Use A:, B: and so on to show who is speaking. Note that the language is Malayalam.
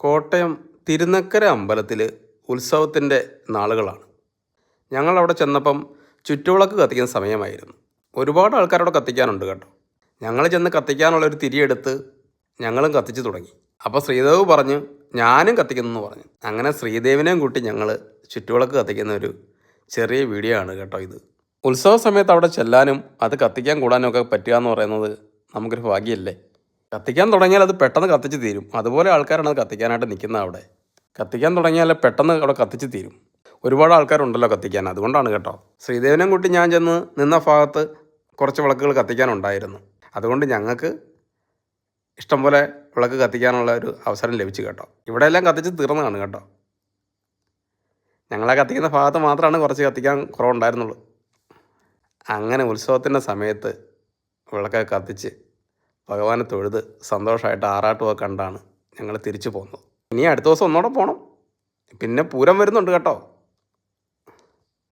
A: കോട്ടയം തിരുനക്കര അമ്പലത്തിൽ ഉത്സവത്തിന്റെ നാളുകളാണ്. ഞങ്ങളവിടെ ചെന്നപ്പം ചുറ്റുവിളക്ക് കത്തിക്കുന്ന സമയമായിരുന്നു. ഒരുപാട് ആൾക്കാരോട് കത്തിക്കാനുണ്ട് കേട്ടോ. ഞങ്ങൾ ചെന്ന് കത്തിക്കാനുള്ളൊരു തിരിയെടുത്ത് ഞങ്ങളും കത്തിച്ചു തുടങ്ങി. അപ്പോൾ ശ്രീദേവ് പറഞ്ഞു ഞാനും കത്തിക്കുന്നു പറഞ്ഞു. അങ്ങനെ ശ്രീദേവിനെയും കൂട്ടി ഞങ്ങൾ ചുറ്റുവിളക്ക് കത്തിക്കുന്ന ഒരു ചെറിയ വീഡിയോ ആണ് കേട്ടോ ഇത്. ഉത്സവ സമയത്ത് അവിടെ ചെല്ലാനും അത് കത്തിക്കാൻ കൂടാനും ഒക്കെ പറ്റുക എന്ന് പറയുന്നത് നമുക്കൊരു ഭാഗ്യമല്ലേ കത്തിക്കാൻ തുടങ്ങിയാൽ അത് പെട്ടെന്ന് കത്തിച്ച് തീരും. അതുപോലെ ആൾക്കാരാണ് അത് കത്തിക്കാനായിട്ട് നിൽക്കുന്നത് അവിടെ. കത്തിക്കാൻ തുടങ്ങിയാൽ പെട്ടെന്ന് അവിടെ കത്തിച്ച് തീരും. ഒരുപാട് ആൾക്കാരുണ്ടല്ലോ കത്തിക്കാൻ. അതുകൊണ്ടാണ് കേട്ടോ. ശ്രീദേവനം കൂട്ടി ഞാൻ ചെന്ന് നിന്ന ഭാഗത്ത് കുറച്ച് വിളക്കുകൾ കത്തിക്കാനുണ്ടായിരുന്നു. അതുകൊണ്ട് ഞങ്ങൾക്ക് ഇഷ്ടംപോലെ വിളക്ക് കത്തിക്കാനുള്ള ഒരു അവസരം ലഭിച്ചു കേട്ടോ. ഇവിടെ എല്ലാം കത്തിച്ച് തീർന്നതാണ് കേട്ടോ. ഞങ്ങളെ കത്തിക്കുന്ന ഭാഗത്ത് മാത്രമാണ് കുറച്ച് കത്തിക്കാൻ കുറവുണ്ടായിരുന്നുള്ളൂ. അങ്ങനെ ഉത്സവത്തിന്റെ സമയത്ത് വിളക്കൊക്കെ കത്തിച്ച് ഭഗവാനെ തൊഴുത് സന്തോഷമായിട്ട് ആറാട്ടുമൊക്കെ കണ്ടാണ് ഞങ്ങൾ തിരിച്ചു പോകുന്നത്. ഇനി അടുത്ത ദിവസം ഒന്നുകൂടെ പോകണം പിന്നെ പൂരം വരുന്നുണ്ട് കേട്ടോ.